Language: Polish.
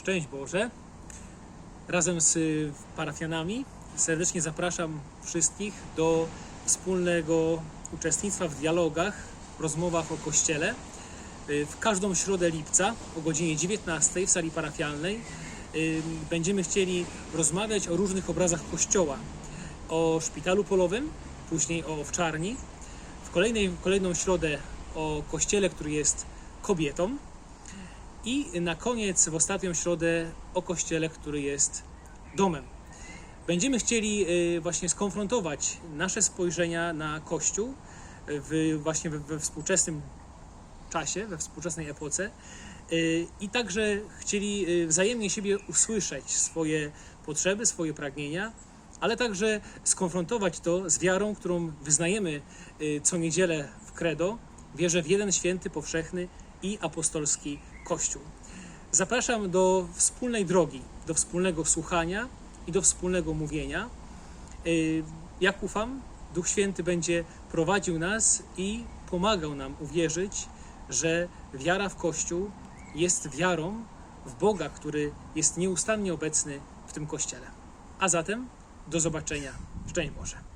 Szczęść Boże. Razem z y, parafianami serdecznie zapraszam wszystkich do wspólnego uczestnictwa w dialogach, rozmowach o Kościele. Y, W każdą środę lipca o godzinie 19 w sali parafialnej y, będziemy chcieli rozmawiać o różnych obrazach Kościoła. O szpitalu polowym, później o owczarni. W kolejnej, kolejną środę o Kościele, który jest kobietą. I na koniec, w ostatnią środę, o kościele, który jest domem. Będziemy chcieli y, właśnie skonfrontować nasze spojrzenia na Kościół w, właśnie we, współczesnym czasie, we współczesnej epoce y, i także chcieli y, wzajemnie siebie usłyszeć, swoje potrzeby, swoje pragnienia, ale także skonfrontować to z wiarą, którą wyznajemy co niedzielę w credo, wierzę w jeden święty, powszechny i apostolski Kościół. Zapraszam do wspólnej drogi, do wspólnego słuchania i do wspólnego mówienia. Y, Jak ufam, Duch Święty będzie prowadził nas i pomagał nam uwierzyć, że wiara w Kościół jest wiarą w Boga, który jest nieustannie obecny w tym Kościele. A zatem do zobaczenia. Szczęść Boże.